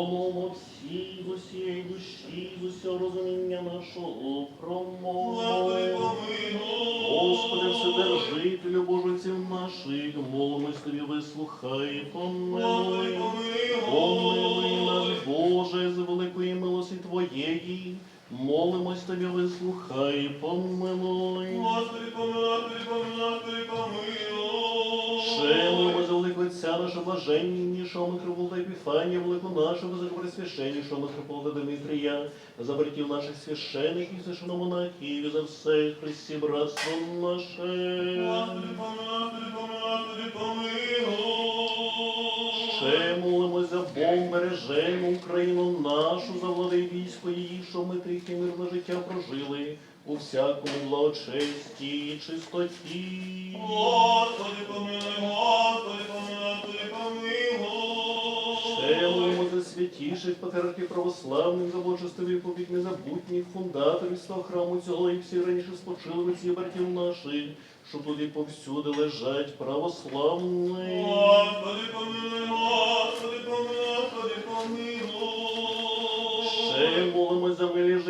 Промовмо всі з усієї душі, з усього розуміння нашого промовмо. Господи, Вседержителю Божиців наших, молимось тобі, вислухай, помилуй. Помилуй помилуй. нас, Боже, з великої милості Твоєї, молимось тобі, вислухай, помилуй. Господи, помилуй, Господи, помилуй, помилуй. Нашого блаженнішого митрополита Епіфанія, великого нашого високопресвященнішого митрополита Дмитрія, за братів наших священиків, священомонахів, і за все Христі братство наше. Господи, помилуй, Господи, помилуй, Ще молимось за Бог, бережемо Україну нашу, за влади військо її, щоб ми тихе мирне життя прожили у всякому благочесті і чистоті. Господи, помилуй, Господи, помилуй, святіших патріархів православних, і побіг незабутніх фундаторів свого храму цього і всі раніше спочили ці братів наших, що туди повсюди лежать православні. Господи, помилуй, Господи, помилуй,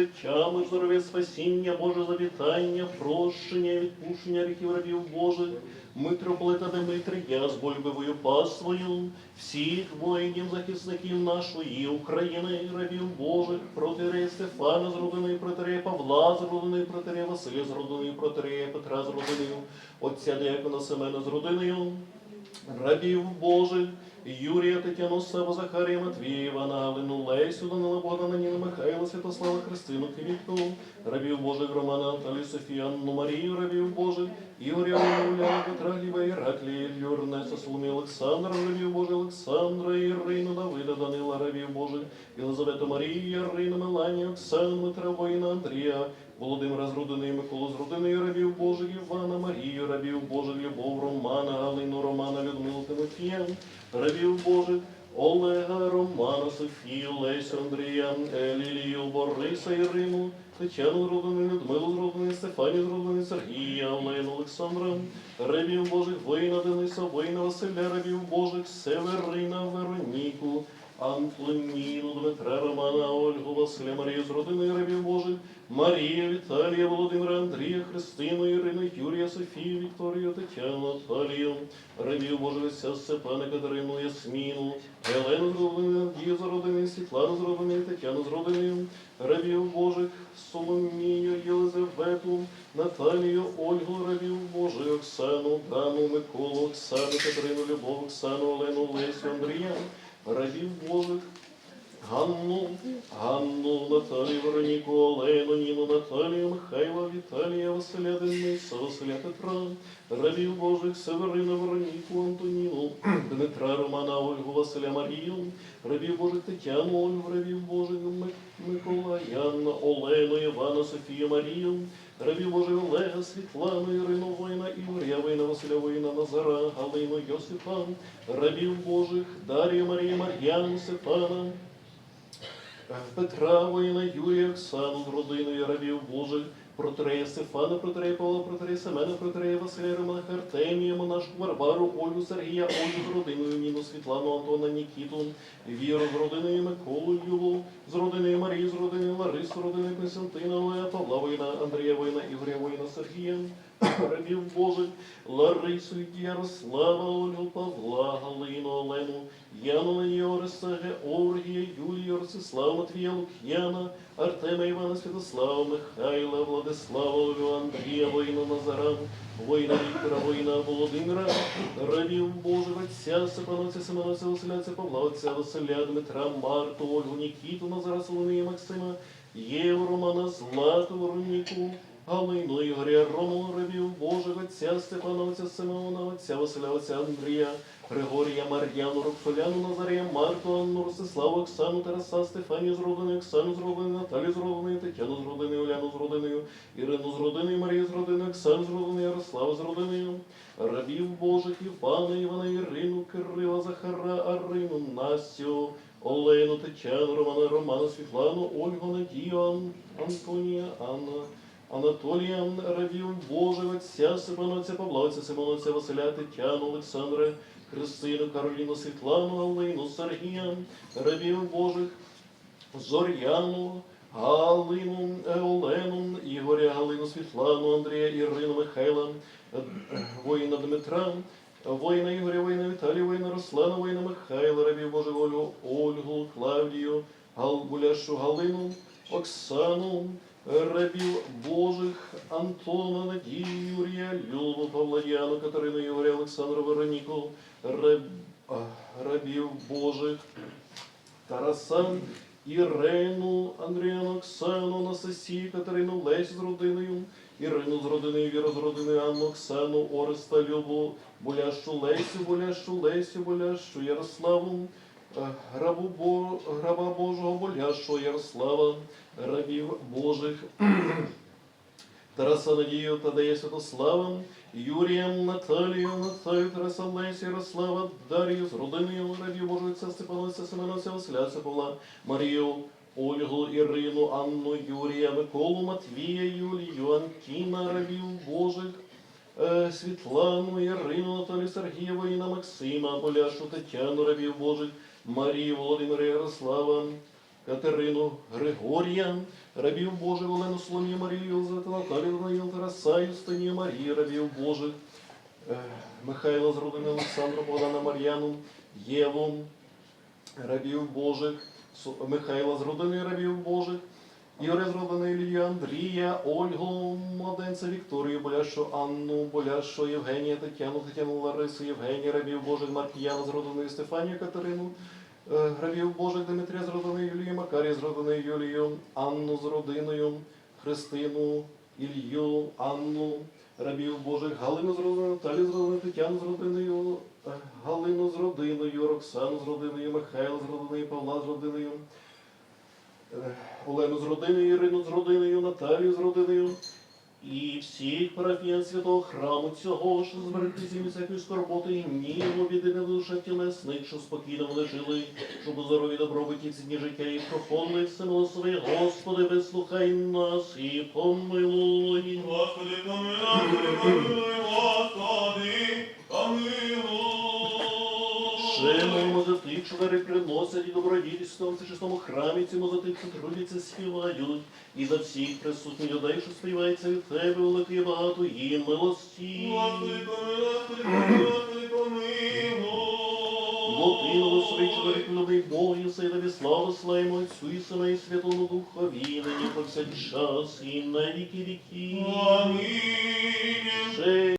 життя, здоров'я, спасіння, Боже завітання, прощення, і відпущення гріхів рабів Божих, митрополита Дмитрія з больбивою паствою, всіх воїнів, захисників нашої України, рабів Божих, протирея Стефана з родиною, протирея Павла з родиною, протирея Василя з родиною, протирея Петра з родиною, отця Деякона Семена з родиною, рабів Божих, Юрія, Тетяну, Саву, Захарія, Матвія, Івана, Галину, Лесю, Данила, Богдана, Ніна, Михайла, Святослава, Христину, Квітку, рабів Божих, Романа, Наталію, Софію, Анну, Марію, рабів Божих, Ігоря, Уляна, Петра, Гліба, Іраклія, Юрнеса, Соломі, Олександра, рабів Божих, Олександра, Ірину, Давида, Данила, рабів Божих, Єлизавету, Марію, Ярину, Меланію, Оксану, Дмитра, Воїна, Андрія, Володимира з родиною, Миколу з родиною рабів Божих, Івана, Марію, рабів Божих, Любов, Романа, Галину, Романа, Людмилу, Тимофія, рабів Божих, Олега, Романа, Софію, Лесю, Андрія, Лілію, Бориса, Ірину, Тетяну Зроблений, Людмилу Зроблений, Стефанію з Сергія, Олену, Олександра, рабів Божих, воїна Дениса, воїна Василя, рабів Божих, Северина, Вероніку, Антоніну, Дмитра, Романа, Ольгу, Василя, Марію з родиною рабів Божих, Марія, Віталія, Володимира, Андрія, Христину, Ірину, Юрія, Софію, Вікторію, Тетяну, Наталію, рабів Божих, Степана, Катерину, Ясміну, Гелену з родиною, Надію з родиною, Світлану з родиною, Тетяну з родиною, рабів Божих, Соломію, Єлизавету, Наталію, Ольгу, рабів Божих, Оксану, Дану, Миколу, Оксану, Катерину, Любов, Оксану, Олену, Лесю, Андрія, рабів Божих, Ганну, Ганну, Наталію, Вероніку, Олену, Ніну, Наталію, Михайла, Віталія, Василя, Дениса, Василя Петра, рабів Божих, Северину, Вероніку, Антоніну, Дмитра, Романа, Ольгу, Василя, Марію, рабів Божих, Тетяну, Ольгу, рабів Божих, Ми- Микола, Яна, Олену, Івана, Софію, Марію, рабів Божих, Олега, Світлану, Ірину, воїна, Ігоря, воїна, Василя, воїна, Назара, Галину, Йосифа, рабів Божих, Дар'я Марії, Мар'яну, Степана, Петра, воїна, Юрія, Оксану з родиною. Рабів Божих, протрея Стефана, протрея Павла, протрея Семена, протрея Василя, Романа, Артемія, монашку Варвару, Ольгу, Сергія, Ольгу з родиною, Ніну, Світлану, Антона, Нікіту, Віру з родиною, Миколу, Юлу, з родиною Марії, з родиною Ларису, з родиною Константина, Олега, Павла, воїна, Андрія, воїна, Ігоря, воїна, Сергія, рабів Божих, Ларису, Ярослава, Ольгу, Павла, Галину, Олену, Яну, Йориса, Георгія, Юлію, Ростислава, Матвія, Лук'яна, Артема, Івана, Святослава, Михайла, Владислава, Андрія, воїна Назара, воїна Віктора, воїна Володимира, рабів Божих, Отця, Степановця, Семеновця, Василяця, Павла, Отця, Василя, Дмитра, Марту, Ольгу, Нікіту, Назара, Соломія, Максима, Єву, Романа, Злату, Вероніку, Галину, Ігоря, Рому, рабів Божих, Отця, Степановця, Симеона, Отця, Василя, Отця, Андрія, Григорія, Мар'яну, Роксоляну, Назарія, Марту, Анну, Ростиславу, Оксану, Тараса, Стефанію з родиною, Оксану з родиною, Наталію з родиною, Тетяну з родиною, Оляну з родиною, Ірину з родиною, Марію з родиною, Оксану з родиною, Ярославу з родиною, рабів Божих, Івана, Івана, Ірину, Кирила, Захара, Арину, Настю, Олену, Тетяну, Романа, Романа, Світлану, Ольгу, Надію, Ан- Антонія, Анна, Анатолія, рабів Божих, Отця, Отця Симона, Отця Василя, Тетяну, Олександра, Христину, Кароліну, Світлану, Галину, Сергія, рабів Божих, Зоряну, Галину, е, Олену, Ігоря, Галину, Світлану, Андрія, Ірину, Михайла, воїна Дмитра, воїна Ігоря, воїна Віталія, воїна Руслана, воїна Михайла, рабів Божих, Олю, Ольгу, Клавдію, Гуляшу, Галину, Оксану, рабів Божих, Антона, Надію, Юрія, Любу, Павла, Діану, Катерину, Ігоря, Олександру, Вероніку, раб, рабів Божих, Тараса, Ірину, Андріану, Оксану, Анастасію, Катерину, Лесь з родиною, Ірину з родиною, Віру з родиною, Анну, Оксану, Ореста, Любу, Болящу Лесю, Болящу Лесю, Болящу Ярославу, Граба Божого, Болящого Ярослава, рабів Божих, Тараса Надію Тадея Святослава, Юрієм Наталію, Наталію, Тараса Лесі, Ярослава, Дарію з родиною рабів Божої Отця Семена, Отця Василя, Павла, Марію, Ольгу, Ірину, Анну, Юрія, Миколу, Матвія, Юлію, Антіна, рабів Божих, е, Світлану, Ірину, Наталію, Сергієву, Інна, Максима, Поляшу, Тетяну, рабів Божих, Марію, Володимира, Ярослава, Катерину, Григорія, рабів Божих, Олену, Соломію, Марію, Єлизавету, Наталію, Даниїл, Тараса, Юстинію, Марію, рабів Божих, е, Михайла з родини Олександра, Богдана, Мар'яну, Єву, рабів Божих, Михайла з родини рабів Божих, Ігоря з родини Ілія, Андрія, Ольгу, Младенця, Вікторію, Боляшу, Анну, Боляшу, Євгенія, Тетяну, Тетяну, Ларису, Євгенія, рабів Божих, Маркіяна з родини Стефанію, Катерину, е, рабів Божих, Дмитрія з родини Юлії, Макарія з родини Юлію, Анну з родиною, Христину, Ілью, Анну, рабів Божих, Галину з родиною, Наталію з родиною, Тетяну з родиною, е, Галину з родиною, Роксану з родиною, Михайла з родиною, Павла з родиною, е, Олену з родиною, Ірину з родиною, Наталію з родиною. І всіх парафіян святого храму цього, що зберегти зі всякої скорботи і гніву від і душа тілесних, що спокійно вони жили, щоб у здорові добробуті ці дні життя і проходили всемилосовий Господи, вислухай нас і помилуй. Господи, помилуй, помилуй, Господи, Дари приносять і добродійство в чистому храмі цьому за тих, що трудяться, співають, і за всіх присутніх людей, що співається від тебе, великий і багатої милості. Господи, помилуй, Господи, помилуй, Бо ти новосвич великий Бог, і все тобі славу славимо Отцю і Сина і Святому Духові, нині повсякчас і на віки віки.